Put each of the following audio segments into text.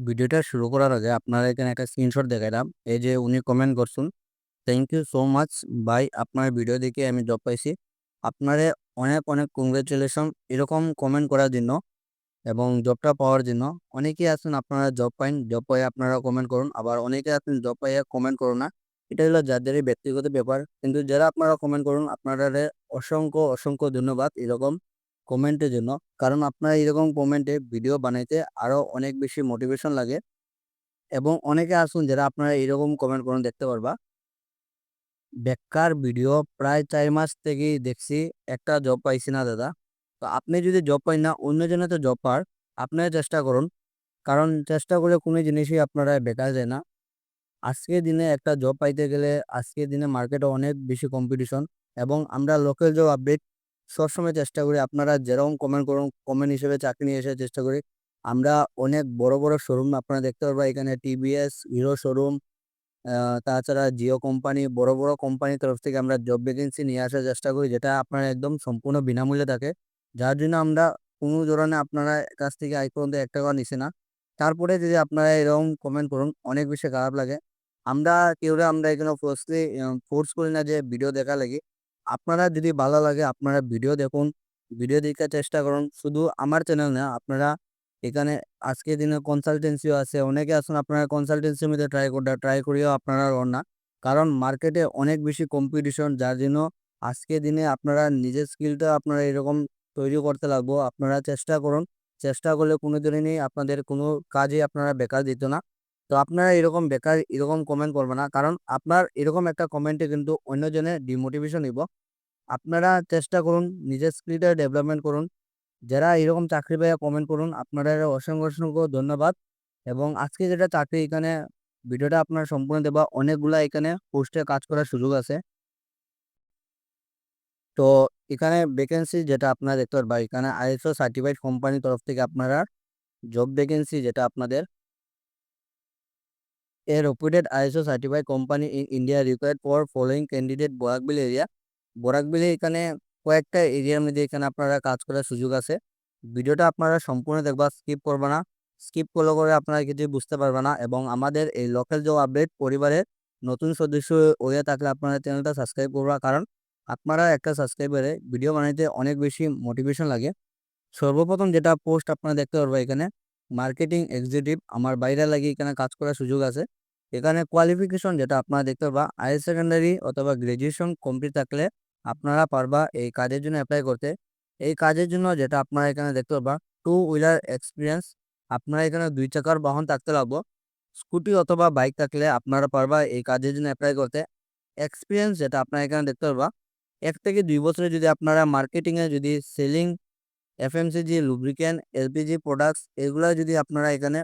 ভিডিওটা শুরু করার আগে আপনারা এখানে একটা স্ক্রিনশট দেখাইলাম এই যে উনি কমেন্ট করছেন থ্যাংক ইউ সো মাচ ভাই আপনার ভিডিও দেখে আমি জব পাইছি। আপনারে অনেক অনেক কংগ্রেচুলেশন এরকম কমেন্ট করার জন্য এবং জবটা পাওয়ার জন্য। অনেকেই আছেন আপনারা জব পাইন জব পাই আপনারা কমেন্ট করুন। আবার অনেকে আছেন জব পাইয়া কমেন্ট করুন না। এটা হলো যাদেরই ব্যক্তিগত ব্যাপার। কিন্তু যারা আপনারা কমেন্ট করুন আপনারা অসংখ্য অসংখ্য ধন্যবাদ। এরকম কমেন্টের জন্য। কারণ আপনার এরকম কমেন্টে ভিডিও বানাইতে আরও অনেক বেশি মোটিভেশন লাগে। এবং অনেকে আসুন যারা আপনারা এরকম কমেন্ট করুন দেখতে পারবা। বেকার ভিডিও প্রায় চার মাস থেকেই দেখছি একটা জব পাইছি না দাদা। তো আপনি যদি জব পাই না অন্যজনে তো জব পার আপনারা চেষ্টা করুন। কারণ চেষ্টা করে কোনো জিনিসই আপনারা বেকার যায় না। আজকের দিনে একটা জব পাইতে গেলে আজকের দিনে মার্কেটে অনেক বেশি কম্পিটিশন এবং আমরা লোকাল জব আপডেট সবসময় চেষ্টা করি আপনারা যেরকম কমেন্ট করুন কমেন্ট হিসেবে চাকরি নিয়ে এসে চেষ্টা করি। আমরা অনেক বড় বড় শোরুম আপনারা দেখতে পারবেন, এখানে টিভিএস হিরো শোরুম তাছাড়া জিও কোম্পানি বড় বড় কোম্পানির তরফ থেকে আমরা জব ভ্যাকেন্সি নিয়ে আসার চেষ্টা করি, যেটা আপনার একদম সম্পূর্ণ বিনামূল্যে থাকে। যার জন্য আমরা কোনো ধরনের আপনারা কাছ থেকে আই পর্যন্ত এক টাকা নিছি না। তারপরে যদি আপনারা এরকম কমেন্ট করুন, অনেক বেশি খারাপ লাগে। আমরা কেউ আমরা এখানে ফোর্সলি ফোর্স করি না যে ভিডিও দেখা লাগে। আপনারা যদি ভালো লাগে আপনারা ভিডিও দেখুন। ভিডিও দেখার চেষ্টা করুন। শুধু আমার চ্যানেল না, আপনারা এখানে আজকের দিনে কনসালটেন্সিও আছে। অনেকে আছেন, আপনারা কনসালটেন্সির মধ্যে ট্রাই করতে ট্রাই করিও আপনারা রন না। কারণ মার্কেটে অনেক বেশি কম্পিটিশন যার জন্য আজকে দিনে আপনারা নিজের স্কিলটা আপনারা এরকম তৈরি করতে লাগবো। আপনারা চেষ্টা করুন। চেষ্টা করলে কোনো দিনই আপনাদের কোনো কাজে আপনারা বেকার দিত না। তো আপনারা এরকম বেকার এরকম কমেন্ট করবে না। কারণ আপনার এরকম একটা কমেন্টে কিন্তু অন্যজনে ডিমোটিভেশন দিব আপনারা চেষ্টা করুন, নিজের স্কিলটা ডেভেলপমেন্ট করুন। যারা এরকম চাকরি পেয়ে কমেন্ট করুন আপনারা অসংখ্য অসংখ্য ধন্যবাদ। এবং আজকে যেটা চাকরি এখানে, ভিডিওটা আপনার সম্পূর্ণ দেবা অনেকগুলা এখানে পোস্টে কাজ করার সুযোগ আছে। তো এখানে ভ্যাকেন্সি যেটা আপনারা দেখতে পারবা এখানে আইএসও সার্টিফাইড কোম্পানির তরফ থেকে আপনারা জব ভ্যাকেন্সি যেটা আপনাদের A reputed ISO certified company in India required for following candidate Barakbil area বরাকবিলে এখানে কয়েকটা এরিয়ার মধ্যে এখানে আপনারা কাজ করার সুযোগ আছে। ভিডিওটা আপনারা সম্পূর্ণ দেখবা স্কিপ করবে না। স্কিপ করলে করে আপনারা কিছু বুঝতে পারবে না এবং আমাদের এই লোকাল জব আপডেট পরিবারের নতুন সদস্য হয়ে থাকলে আপনারা চ্যানেলটা সাবস্ক্রাইব করবা। কারণ আপনারা একটা সাবস্ক্রাইবারে ভিডিও বানাইতে অনেক বেশি মোটিভেশন লাগে। সর্বপ্রথম যেটা পোস্ট আপনারা দেখতে পারব এখানে মার্কেটিং এক্সিকিউটিভ আমার বাইরে লাগে এখানে কাজ করার সুযোগ আছে। এখানে কোয়ালিফিকেশন যেটা আপনারা দেখতে পারবা হায়ার সেকেন্ডারি অথবা গ্রাজুয়েশন কমপ্লিট থাকলে আপনারা পারবা এই কাজের জন্য অ্যাপ্লাই করতে। এই কাজের জন্য যেটা আপনারা এখানে দেখতে পারবা টু হুইলার এক্সপিরিয়েন্স আপনারা এখানে দুই চাকার বাহন থাকতে লাগবো। স্কুটি অথবা বাইক থাকলে আপনারা পারবা এই কাজের জন্য অ্যাপ্লাই করতে। এক্সপিরিয়েন্স যেটা আপনারা এখানে দেখতে পারবা, এক থেকে দুই বছরে যদি আপনারা মার্কেটিংয়ে যদি selling FMCG lubricant LPG products এগুলো যদি আপনারা এখানে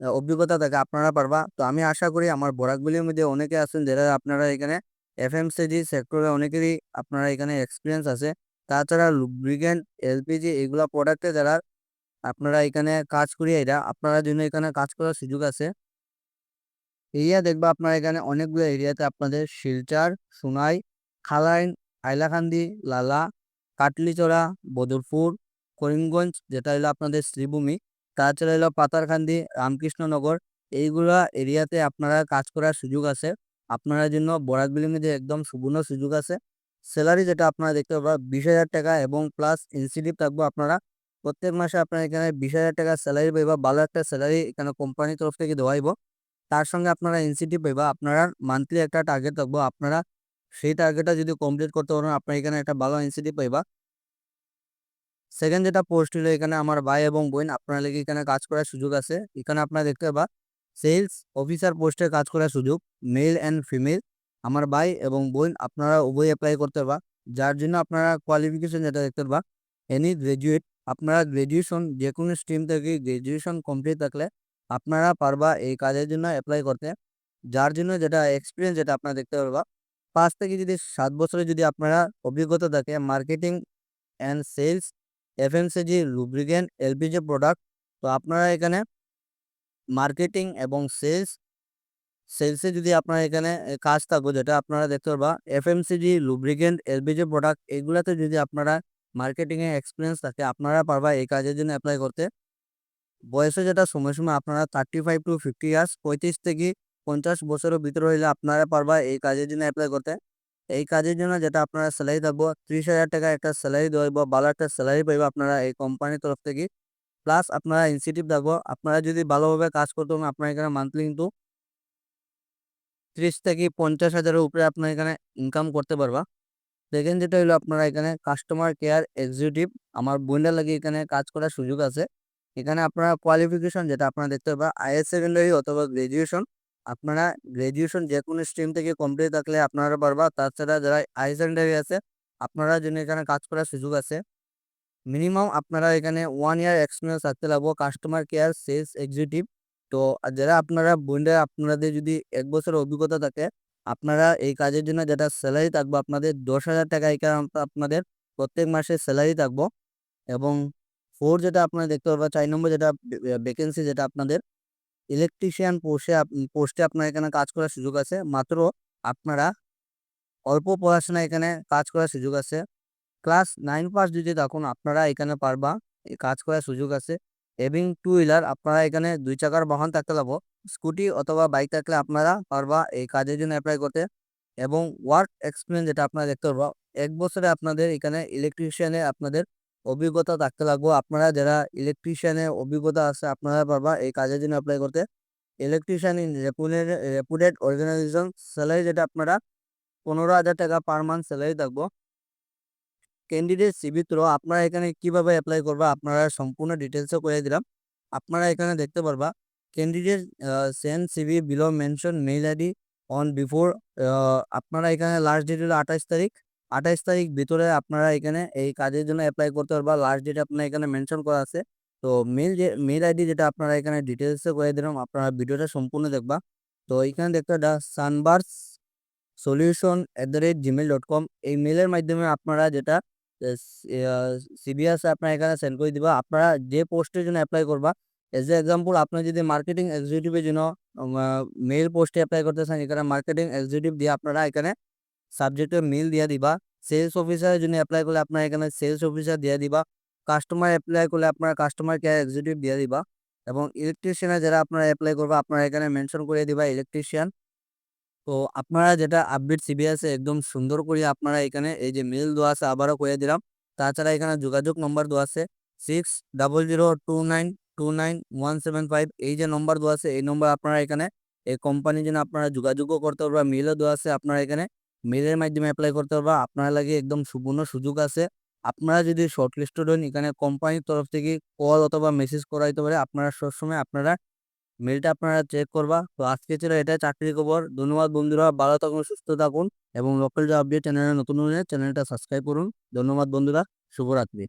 অভিজ্ঞতা থাকে, আপনারা পারবা। তো আমি আশা করি আমার বরাকগুলির মধ্যে অনেকে আছেন যারা আপনারা এখানে এফএমসিজি সেক্টরে অনেকেরই আপনারা এখানে এক্সপিরিয়েন্স আছে। তাছাড়া লুব্রিকেন্ট এলপিজি এগুলা প্রোডাক্টে যারা আপনারা এখানে কাজ করি এটা আপনারা জন্য এখানে কাজ করার সুযোগ আছে। এরিয়া দেখবা আপনারা এখানে অনেকগুলো এরিয়াতে আপনাদের শিলচার, সোনাই, খালাইন, হাইলাকান্দি, লালা, কাটলিচড়া, বদরপুর, করিমগঞ্জ, যেটা হলো আপনাদের শ্রীভূমি। তাছাড়া হলো পাতারকান্দি রামকৃষ্ণনগর, এইগুলা এরিয়াতে আপনারা কাজ করার সুযোগ আছে। আপনারা জন্য বরাক বিল্ডিংয়ে একদম সুবর্ণ সুযোগ আছে। স্যালারি যেটা আপনারা দেখতে পাবেন, বিশ হাজার টাকা এবং প্লাস ইনসেন্টিভ থাকব আপনারা। প্রত্যেক মাসে আপনার এখানে বিশ হাজার টাকা স্যালারি পাইবা, ভালো একটা স্যালারি এখানে কোম্পানির তরফ থেকে দেওয়াইব তার সঙ্গে আপনারা ইনসেন্টিভ পাইবা, আপনারা মান্থলি একটা টার্গেট থাকব। আপনারা সেই টার্গেটটা যদি কমপ্লিট করতে পারেন, আপনার এখানে একটা ভালো ইনসেন্টিভ পাইবা। সেকেন্ড যেটা পোস্ট হলো এখানে আমার ভাই এবং বোন, আপনার লেগে এখানে কাজ করার সুযোগ আছে। এখানে আপনারা দেখতে পাবা সেলস অফিসার পোস্টে কাজ করার সুযোগ মেল অ্যান্ড ফিমেল আমার ভাই এবং বোন, আপনারা উভয় অ্যাপ্লাই করতে পারবা। যার জন্য আপনারা কোয়ালিফিকেশন যেটা দেখতে পারবা এনি গ্রাজুয়েট আপনারা গ্রাজুয়েশন যে কোনো স্ট্রিম থেকে গ্রাজুয়েশন কমপ্লিট থাকলে আপনারা পারবা এই কাজের জন্য অ্যাপ্লাই করতে। যার জন্য যেটা এক্সপিরিয়েন্স যেটা আপনারা দেখতে পারবা পাঁচ থেকে যদি সাত বছরে যদি আপনারা অভিজ্ঞতা থাকে marketing and sales FMCG lubricant LPG product তো আপনারা এখানে মার্কেটিং এবং সেলস সেলসে যদি আপনারা এখানে কাজ থাকব, যেটা আপনারা দেখতে পারবা এফএমসিজি লুব্রিকেন্ট এলপিজি প্রোডাক্ট এগুলাতে যদি আপনারা মার্কেটিংয়ে এক্সপিরিয়েন্স থাকে, আপনারা পারবা এই কাজের জন্য অ্যাপ্লাই করতে। বয়সে যেটা সময়সীমা আপনারা thirty five to fifty years পঁয়ত্রিশ থেকে পঞ্চাশ বছরের ভিতরে হইলে আপনারা পারবা এই কাজের জন্য অ্যাপ্লাই করতে। এই কাজের জন্য যেটা আপনারা স্যালারি থাকব ত্রিশ হাজার টাকা একটা স্যালারি হইব ভালো একটা স্যালারি পাইব আপনারা এই কোম্পানির তরফ থেকে। প্লাস আপনারা ইনসেন্টিভ থাকব আপনারা যদি ভালোভাবে কাজ করতে পারেন, আপনার এখানে মান্থলি কিন্তু ত্রিশ থেকে পঞ্চাশ হাজারের উপরে আপনার এখানে ইনকাম করতে পারবা। সেকেন্ড যেটা হলো আপনারা এখানে কাস্টমার কেয়ার এক্সিকিউটিভ আমার বোনের লাগে এখানে কাজ করার সুযোগ আছে। এখানে আপনারা কোয়ালিফিকেশন যেটা আপনারা দেখতে পাবেন আইএস সেকেন্ডারি অথবা গ্রাজুয়েশন আপনারা গ্রাজুয়েশন যে কোনো স্ট্রিম থেকে কমপ্লিট থাকলে আপনারা পারবা। তাছাড়া যারা আই সেকেন্ডারি আছে, আপনারা জন্য এখানে কাজ করার সুযোগ আছে। মিনিমাম আপনারা এখানে ওয়ান ইয়ার এক্সপিরিয়েন্স থাকতে লাগবো কাস্টমার কেয়ার সেলস এক্সিকিউটিভ তো যারা আপনারা বোনরা, আপনাদের যদি এক বছরের অভিজ্ঞতা থাকে, আপনারা এই কাজের জন্য যেটা স্যালারি থাকব, আপনাদের দশ হাজার টাকা এখানে আপনাদের প্রত্যেক মাসে স্যালারি থাকব। এবং ফোর যেটা আপনারা দেখতে পারবেন চার নম্বর যেটা ভ্যাকেন্সি যেটা আপনাদের ইলেকট্রিশিয়ান পোস্টে পোস্টে আপনার এখানে কাজ করার সুযোগ আছে। মাত্র আপনারা অল্প পড়াশোনা এখানে কাজ করার সুযোগ আছে। ক্লাস নাইন পাস যদি তখন আপনারা এখানে পারবা কাজ করার সুযোগ আছে। এবং টু হুইলার আপনারা এখানে দুই চাকার বাহন থাকতে লাগবো স্কুটি অথবা বাইক থাকলে আপনারা পারবা এই কাজের জন্য অ্যাপ্লাই করতে। এবং ওয়ার্ক এক্সপিরিয়েন্স যেটা আপনারা দেখতে পারব, এক বছরে আপনাদের এখানে ইলেকট্রিশিয়ানে আপনাদের অভিজ্ঞতা থাকতে লাগবো। আপনারা যারা ইলেকট্রিশিয়ানের অভিজ্ঞতা আছে, আপনারা পারবা এই কাজের জন্য অ্যাপ্লাই করতে। Electrician in reputed organization salary যেটা আপনারা পনেরো হাজার টাকা পার মান্থ স্যালারি থাকব। ক্যান্ডিডেট সিবি থ্রো আপনারা এখানে কীভাবে অ্যাপ্লাই করবা, আপনারা সম্পূর্ণ ডিটেলসও করে দিলাম। আপনারা এখানে দেখতে পারবা candidate send CV below mention mail ID on before আপনারা এখানে লাস্ট ডেট হলো আঠাশ তারিখ। আঠাশ তারিখ ভিতরে আপনারা এখানে এই কাজের জন্য অ্যাপ্লাই করতে পারবা লাস্ট ডেট আপনার এখানে মেনশন করা আছে। তো মেল যে মেল আইডি যেটা আপনারা এখানে ডিটেলসে করে দিলাম, আপনারা ভিডিওটা সম্পূর্ণ দেখবা। তো এখানে দেখতে the sunbars solution at the rate Gmail dot com এই মেলের মাধ্যমে আপনারা যেটা সিবিএস আপনার এখানে সেন্ড করে দিবা। আপনারা যে পোস্টের জন্য অ্যাপ্লাই করবা এজ এ এক্সাম্পল আপনি যদি মার্কেটিং এক্সিকিউটিভের জন্য মেল পোস্টে অ্যাপ্লাই করতে চান, এখানে মার্কেটিং এক্সিকিউটিভ দিয়ে আপনারা এখানে সাবজেক্টে মিল দিয়ে দিবা। সেলস অফিসারের জন্য অ্যাপ্লাই করলে আপনারা এখানে সেলস অফিসার দিয়ে দিবা। কাস্টমার অ্যাপ্লাই করলে আপনারা কাস্টমার কেয়ার এক্সিকিউটিভ দিয়ে দিবা। এবং ইলেকট্রিশিয়ানে যারা আপনারা অ্যাপ্লাই করবা, আপনারা এখানে মেনশন করে দিবা ইলেকট্রিশিয়ান তো আপনারা যেটা আপডেট সিবি আছে একদম সুন্দর করে আপনারা এখানে এই যে মেল দেওয়া আছে আবারও করে দিলাম। তাছাড়া এখানে যোগাযোগ নম্বর দেওয়া আছে six double zero two nine two nine one seven five এই যে নম্বর দেওয়া আছে, এই নম্বর আপনারা এখানে এই কোম্পানির জন্য আপনারা যোগাযোগও করতে পারবা মেলও দেওয়া আছে আপনারা এখানে। মেলের মাধ্যমে অ্যাপ্লাই করতে পারবা। আপনার লাগে একদম সুবর্ণ সুযোগ আছে। আপনারা যদি শর্ট লিস্টেড হন এখানে কোম্পানির তরফ থেকে কল অথবা মেসেজ করাইতে পারে। আপনারা সবসময় আপনারা মেলটা আপনারা চেক করবা। তো আজকে ছিল এটা। চাকরির খবর। ধন্যবাদ বন্ধুরা। ভালো থাকুন, সুস্থ থাকুন এবং লোকাল জব আপডেট চ্যানেলে নতুন হলে চ্যানেলটা সাবস্ক্রাইব করুন। ধন্যবাদ বন্ধুরা। শুভরাত্রি।